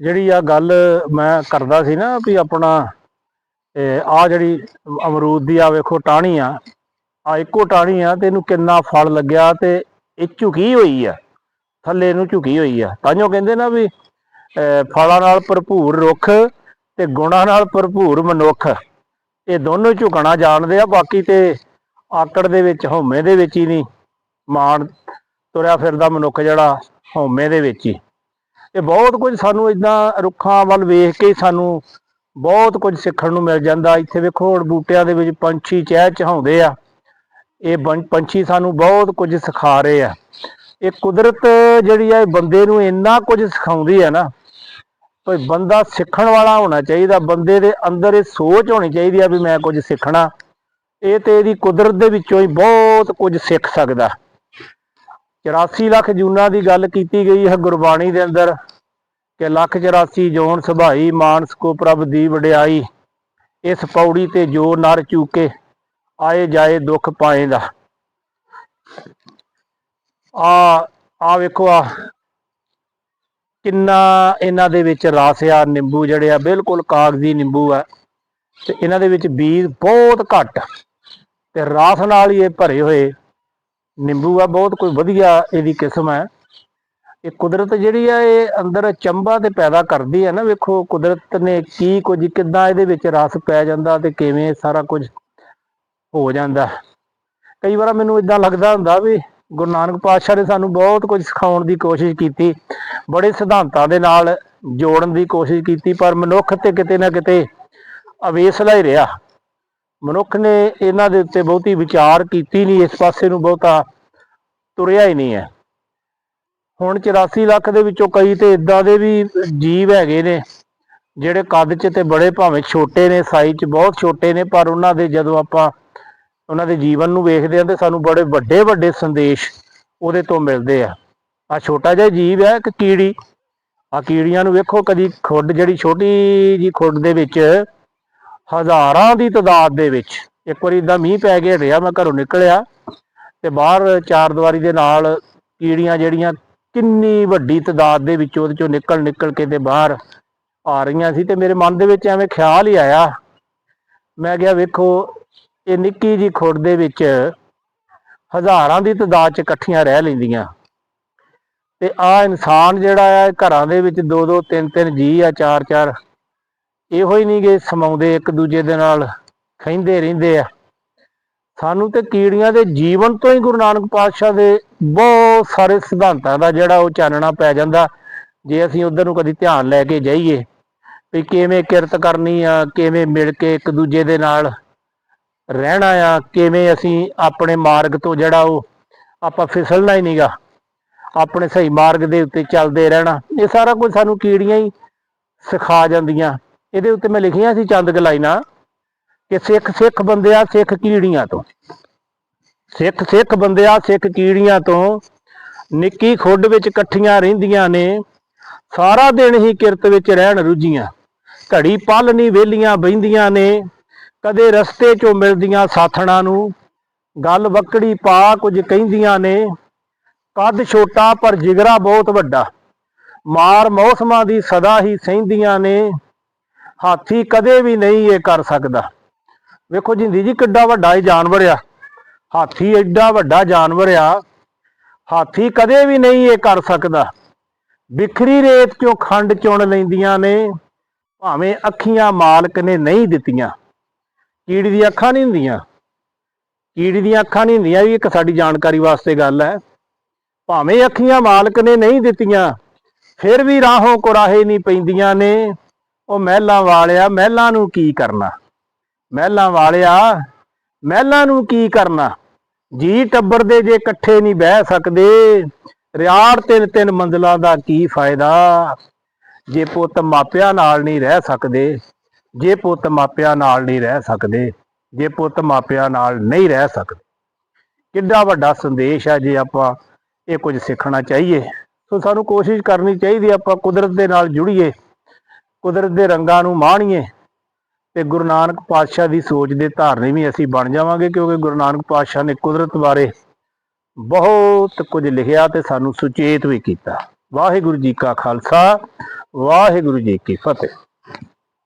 ਜਿਹੜੀ ਆ ਗੱਲ ਮੈਂ ਕਰਦਾ ਸੀ ਨਾ ਵੀ ਆਪਣਾ ਆ ਜਿਹੜੀ ਅਮਰੂਦ ਦੀ ਆ ਵੇਖੋ ਟਾਹਣੀ ਆ ਆ ਇੱਕੋ ਟਾਹਣੀ ਆ ਤੇ ਇਹਨੂੰ ਕਿੰਨਾ ਫਲ ਲੱਗਿਆ ਤੇ ਇਹ ਝੁਕੀ ਹੋਈ ਆ, ਥੱਲੇ ਨੂੰ ਝੁਕੀ ਹੋਈ ਆ। ਤਾਂਯੋ ਕਹਿੰਦੇ ਨਾ ਵੀ ਫਲਾਂ ਨਾਲ ਭਰਪੂਰ ਰੁੱਖ ਤੇ ਗੁਣਾਂ ਨਾਲ ਭਰਪੂਰ ਮਨੁੱਖ, ਇਹ ਦੋਨੋਂ ਝੁਕਣਾ ਜਾਣਦੇ ਆ, ਬਾਕੀ ਤੇ ਆਕੜ ਦੇ ਵਿੱਚ, ਹਉਮੈ ਦੇ ਵਿੱਚ ਹੀ ਨਹੀਂ, ਮਾਣ ਤੁਰਿਆ ਫਿਰਦਾ ਮਨੁੱਖ ਜਿਹੜਾ ਹਉਮੈ ਦੇ ਵਿੱਚ ਹੀ। ਇਹ ਬਹੁਤ ਕੁਝ ਸਾਨੂੰ ਇਦਾਂ ਰੁੱਖਾਂ ਵੱਲ ਵੇਖ ਕੇ ਸਾਨੂੰ ਬਹੁਤ ਕੁਝ ਸਿੱਖਣ ਨੂੰ ਮਿਲ ਜਾਂਦਾ। ਇੱਥੇ ਵੇਖੋ ਹੁਣ ਬੂਟਿਆਂ ਦੇ ਵਿੱਚ ਪੰਛੀ ਚਹਿ ਚਹਾਉਂਦੇ ਆ। ਇਹ ਬੰ- ਪੰਛੀ ਸਾਨੂੰ ਬਹੁਤ ਕੁਝ ਸਿਖਾ ਰਹੇ ਆ। ਇਹ ਕੁਦਰਤ ਜਿਹੜੀ ਆ, ਇਹ ਬੰਦੇ ਨੂੰ ਇੰਨਾ ਕੁਝ ਸਿਖਾਉਂਦੀ ਆ ਨਾ ਕੋਈ ਬੰਦਾ ਸਿੱਖਣ ਵਾਲਾ ਹੋਣਾ ਚਾਹੀਦਾ। ਬੰਦੇ ਦੇ ਅੰਦਰ ਇਹ ਸੋਚ ਹੋਣੀ ਚਾਹੀਦੀ ਆ ਵੀ ਮੈਂ ਕੁਝ ਸਿੱਖਣਾ। ਇਹ ਤੇ ਇਹਦੀ ਕੁਦਰਤ ਦੇ ਵਿੱਚੋਂ ਹੀ ਬਹੁਤ ਕੁਝ ਸਿੱਖ ਸਕਦਾ। 84 ਲੱਖ ਜੂਨਾਂ ਦੀ ਗੱਲ ਕੀਤੀ ਗਈ ਹੈ ਗੁਰਬਾਣੀ ਦੇ ਅੰਦਰ ਕਿ ਲੱਖ 84 ਜੋਨ ਸੁਭਾਈ ਮਾਨਸ ਕੋ ਪ੍ਰਭ ਦੀ ਵਡਿਆਈ, ਇਸ ਪੌੜੀ ਤੇ ਜੋ ਨਰ ਚੂਕੇ, ਆਏ ਜਾਏ ਦੁੱਖ ਪਾਏਂਦਾ। ਆ ਆ ਵੇਖੋ ਆ, ਕਿੰਨਾ ਇਹਨਾਂ ਦੇ ਵਿੱਚ ਰਸ ਆ, ਨਿੰਬੂ ਜਿਹੜੇ ਆ, ਬਿਲਕੁਲ ਕਾਗਜ਼ੀ ਨਿੰਬੂ ਆ, ਤੇ ਇਹਨਾਂ ਦੇ ਵਿੱਚ ਬੀਜ ਬਹੁਤ ਘੱਟ, ਤੇ ਰਸ ਨਾਲ ਹੀ ਇਹ ਭਰੇ ਹੋਏ। ਨਿੰਬੂ ਆ, ਬਹੁਤ ਕੋਈ ਵਧੀਆ ਇਹਦੀ ਕਿਸਮ ਹੈ। ਇਹ ਕੁਦਰਤ ਜਿਹੜੀ ਆ, ਇਹ ਅੰਦਰ ਚੰਬਾ ਤੇ ਪੈਦਾ ਕਰਦੀ ਹੈ ਨਾ, ਵੇਖੋ ਕੁਦਰਤ ਨੇ ਕੀ ਕੁਝ, ਕਿੱਦਾਂ ਇਹਦੇ ਵਿੱਚ ਰਸ ਪੈ ਜਾਂਦਾ ਤੇ ਕਿਵੇਂ ਸਾਰਾ ਕੁਝ ਹੋ ਜਾਂਦਾ। ਕਈ ਵਾਰ ਮੈਨੂੰ ਇਦਾਂ ਲੱਗਦਾ ਹੁੰਦਾ ਵੀ ਗੁਰੂ ਨਾਨਕ ਪਾਤਸ਼ਾਹ ਨੇ ਸਾਨੂੰ ਬਹੁਤ ਕੁਝ ਸਿਖਾਉਣ ਦੀ ਕੋਸ਼ਿਸ਼ ਕੀਤੀ, ਬੜੇ ਸਿਧਾਂਤਾਂ ਦੇ ਨਾਲ ਜੋੜਨ ਦੀ ਕੋਸ਼ਿਸ਼ ਕੀਤੀ, ਪਰ ਮਨੁੱਖ ਤੇ ਕਿਤੇ ਨਾ ਕਿਤੇ ਅਵੇਸਲਾ ਹੀ ਰਿਹਾ। ਮਨੁੱਖ ਨੇ ਇਹਨਾਂ ਦੇ ਉੱਤੇ ਬਹੁਤੀ ਵਿਚਾਰ ਕੀਤੀ ਨਹੀਂ, ਇਸ ਪਾਸੇ ਨੂੰ ਬਹੁਤਾ ਤੁਰਿਆ ਹੀ ਨਹੀਂ ਹੈ। ਹੁਣ 84 ਲੱਖ ਦੇ ਵਿੱਚੋਂ ਕਈ ਤੇ ਇਦਾਂ ਦੇ ਵੀ ਜੀਵ ਹੈਗੇ ਨੇ, ਜਿਹੜੇ ਕੱਦ 'ਚ ਤੇ ਬੜੇ ਭਾਵੇਂ ਛੋਟੇ ਨੇ, ਸਾਈਜ਼ 'ਚ ਬਹੁਤ ਛੋਟੇ ਨੇ, ਪਰ ਉਹਨਾਂ ਦੇ ਜਦੋਂ ਆਪਾਂ ਉਹਨਾਂ ਦੇ ਜੀਵਨ ਨੂੰ ਵੇਖਦੇ ਹਾਂ ਤੇ ਸਾਨੂੰ ਬੜੇ ਵੱਡੇ ਵੱਡੇ ਸੰਦੇਸ਼ ਉਹਦੇ ਤੋਂ ਮਿਲਦੇ ਆ। ਆ ਛੋਟਾ ਜਿਹਾ ਜੀਵ ਹੈ, ਇੱਕ ਕੀੜੀ। ਆ ਕੀੜੀਆਂ ਨੂੰ ਵੇਖੋ, ਕਦੀ ਖੁੱਡ ਜਿਹੜੀ ਛੋਟੀ ਜੀ ਖੁੱਡ ਦੇ ਵਿੱਚ ਹਜ਼ਾਰਾਂ ਦੀ ਤਾਦਾਦ ਦੇ ਵਿੱਚ ਇੱਕ ਵਾਰੀ ਇਦਾਂ ਮੀਂਹ ਪੈ ਕੇ ਰਿਹਾ ਮੈਂ ਘਰੋਂ ਨਿਕਲਿਆ ਤੇ ਬਾਹਰ ਚਾਰ ਦੀਵਾਰੀ ਦੇ ਨਾਲ ਕੀੜੀਆਂ ਜਿਹੜੀਆਂ ਕਿੰਨੀ ਵੱਡੀ ਤਾਦਾਦ ਦੇ ਵਿੱਚ ਉਹਦੇ ਚੋਂ ਨਿਕਲ ਨਿਕਲ ਕੇ ਤੇ ਬਾਹਰ ਆ ਰਹੀਆਂ ਸੀ ਤੇ ਮੇਰੇ ਮਨ ਦੇ ਵਿੱਚ ਐਵੇਂ ਖਿਆਲ ਹੀ ਆਇਆ। ਮੈਂ ਕਿਹਾ ਵੇਖੋ, ਇਹ ਨਿੱਕੀ ਜੀ ਖੁੱਡ ਦੇ ਵਿੱਚ ਹਜ਼ਾਰਾਂ ਦੀ ਤਾਦਾਦ ਚ ਇਕੱਠੀਆਂ ਰਹਿ ਲੈਂਦੀਆਂ। ਤੇ ਆ ਇਨਸਾਨ ਜਿਹੜਾ ਆ ਘਰਾਂ ਦੇ ਵਿੱਚ ਦੋ ਦੋ ਤਿੰਨ ਤਿੰਨ ਜੀ ਆ ਚਾਰ ਚਾਰ ਇਹੋ ਹੀ ਨਹੀਂਗੇ ਸਮਾਉਂਦੇ, ਇੱਕ ਦੂਜੇ ਦੇ ਨਾਲ ਖੈਂਦੇ ਰਹਿੰਦੇ ਆ। ਸਾਨੂੰ ਤੇ ਕੀੜੀਆਂ ਦੇ ਜੀਵਨ ਤੋਂ ਹੀ ਗੁਰੂ ਨਾਨਕ ਪਾਤਸ਼ਾਹ ਦੇ ਬਹੁਤ ਸਾਰੇ ਸਿਧਾਂਤਾਂ ਦਾ ਜਿਹੜਾ ਉਹ ਚਾਨਣਾ ਪੈ ਜਾਂਦਾ, ਜੇ ਅਸੀਂ ਉਧਰ ਨੂੰ ਕਦੀ ਧਿਆਨ ਲੈ ਕੇ ਜਾਈਏ, ਵੀ ਕਿਵੇਂ ਕਿਰਤ ਕਰਨੀ ਆ, ਕਿਵੇਂ ਮਿਲ ਕੇ ਇੱਕ ਦੂਜੇ ਦੇ ਨਾਲ ਰਹਿਣਾ ਆ, ਕਿਵੇਂ ਅਸੀਂ ਆਪਣੇ ਮਾਰਗ ਤੋਂ ਜਿਹੜਾ ਉਹ ਆਪਾਂ ਫਿਸਲਣਾ ਹੀ ਨਹੀਂਗਾ ਆਪਣੇ ਸਹੀ ਮਾਰਗ ਦੇ ਉੱਤੇ ਚੱਲਦੇ ਰਹਿਣਾ, ਇਹ ਸਾਰਾ ਕੁਝ ਸਾਨੂੰ ਕੀੜੀਆਂ ਹੀ ਸਿਖਾ ਜਾਂਦੀਆਂ। ਇਹਦੇ ਉੱਤੇ ਮੈਂ ਲਿਖੀਆਂ ਸੀ ਚੰਦ ਕੁ ਕਿ ਸਿੱਖ ਸਿੱਖ ਬੰਦਿਆ ਸਿੱਖ ਕੀੜੀਆਂ ਤੋਂ। ਸਿੱਖ ਸਿੱਖ ਬੰਦਿਆ ਸਿੱਖ ਕੀੜੀਆਂ ਤੋਂ ਨਿੱਕੀ ਖੁੱਡ ਵਿੱਚ ਇਕੱਠੀਆਂ ਰਹਿੰਦੀਆਂ ਨੇ, ਸਾਰਾ ਦਿਨ ਹੀ ਕਿਰਤ ਵਿੱਚ ਰਹਿਣ ਰੁੱਝੀਆਂ। ਘੜੀ ਪਲ ਨਹੀਂ ਵੇਲੀਆਂ ਬਹਿੰਦੀਆਂ ਨੇ, ਕਦੇ ਰਸਤੇ 'ਚੋਂ ਮਿਲਦੀਆਂ ਸਾਥਣਾ ਨੂੰ, ਗੱਲ ਵਕੜੀ ਪਾ ਕੁਝ ਕਹਿੰਦੀਆਂ ਨੇ, ਕੱਦ ਛੋਟਾ ਪਰ ਜਿਗਰਾ ਬਹੁਤ ਵੱਡਾ। ਮਾਰ ਮੌਸਮਾਂ ਦੀ ਸਦਾ ਹੀ ਸਹਿੰਦੀਆਂ ਨੇ ਹਾਥੀ ਕਦੇ ਵੀ ਨਹੀਂ ਇਹ ਕਰ ਸਕਦਾ। ਵੇਖੋ ਜਿੰਦੀ ਜੀ ਕਿੱਡਾ ਵੱਡਾ ਇਹ ਜਾਨਵਰ ਆ। ਹਾਥੀ ਐਡਾ ਵੱਡਾ ਜਾਨਵਰ ਆ। ਹਾਥੀ ਕਦੇ ਵੀ ਨਹੀਂ ਇਹ ਕਰ ਸਕਦਾ। ਬਿਖਰੀ ਰੇਤ ਚੋਂ ਖੰਡ ਚੁਣ ਲੈਂਦੀਆਂ ਨੇ, ਭਾਵੇਂ ਅੱਖੀਆਂ ਮਾਲਕ ਨੇ ਨਹੀਂ ਦਿੱਤੀਆਂ। ਕੀੜੀ ਦੀਆਂ ਅੱਖਾਂ ਨਹੀਂ ਹੁੰਦੀਆਂ। ਕੀੜੀ ਦੀਆਂ ਅੱਖਾਂ ਨਹੀਂ ਹੁੰਦੀਆਂ, ਇਹ ਇੱਕ ਸਾਡੀ ਜਾਣਕਾਰੀ ਵਾਸਤੇ ਗੱਲ ਹੈ। ਭਾਵੇਂ ਅੱਖੀਆਂ ਮਾਲਕ ਨੇ ਨਹੀਂ ਦਿੱਤੀਆਂ, ਫਿਰ ਵੀ ਰਾਹੋਂ ਕੁਰਾਹੇ ਨਹੀਂ ਪੈਂਦੀਆਂ ਨੇ। ਉਹ ਮਹਿਲਾਂ ਵਾਲਿਆ, ਮਹਿਲਾਂ ਨੂੰ ਕੀ ਕਰਨਾ? ਮਹਿਲਾਂ ਵਾਲਿਆ, ਮਹਿਲਾਂ ਨੂੰ ਕੀ ਕਰਨਾ? ਜੀ ਟੱਬਰ ਦੇ ਜੇ ਇਕੱਠੇ ਨਹੀਂ ਬਹਿ ਸਕਦੇ, ਰਿਆੜ ਤਿੰਨ ਤਿੰਨ ਮੰਜ਼ਲਾਂ ਦਾ ਕੀ ਫਾਇਦਾ? ਜੇ ਪੁੱਤ ਮਾਪਿਆਂ ਨਾਲ ਨਹੀਂ ਰਹਿ ਸਕਦੇ, ਜੇ ਪੁੱਤ ਮਾਪਿਆਂ ਨਾਲ ਨਹੀਂ ਰਹਿ ਸਕਦੇ, ਜੇ ਪੁੱਤ ਮਾਪਿਆਂ ਨਾਲ ਨਹੀਂ ਰਹਿ ਸਕਦੇ। ਕਿੱਡਾ ਵੱਡਾ ਸੰਦੇਸ਼ ਆ ਜੇ ਆਪਾਂ ਇਹ ਕੁਝ ਸਿੱਖਣਾ ਚਾਹੀਏ। ਸੋ ਸਾਨੂੰ ਕੋਸ਼ਿਸ਼ ਕਰਨੀ ਚਾਹੀਦੀ ਆਪਾਂ ਕੁਦਰਤ ਦੇ ਨਾਲ ਜੁੜੀਏ। ਕੁਦਰਤ ਦੇ ਰੰਗਾਂ ਨੂੰ ਮਾਣੀਏ ਤੇ ਗੁਰੂ ਨਾਨਕ ਪਾਤਸ਼ਾਹ ਦੀ ਸੋਚ ਦੇ ਧਾਰਨੀ ਵੀ ਅਸੀਂ ਬਣ ਜਾਵਾਂਗੇ, ਕਿਉਂਕਿ ਗੁਰੂ ਨਾਨਕ ਪਾਤਸ਼ਾਹ ਨੇ ਕੁਦਰਤ ਬਾਰੇ ਬਹੁਤ ਕੁਝ ਲਿਖਿਆ ਤੇ ਸਾਨੂੰ ਸੁਚੇਤ ਵੀ ਕੀਤਾ। ਵਾਹਿਗੁਰੂ ਜੀ ਕਾ ਖਾਲਸਾ, ਵਾਹਿਗੁਰੂ ਜੀ ਕੀ ਫਤਿਹ।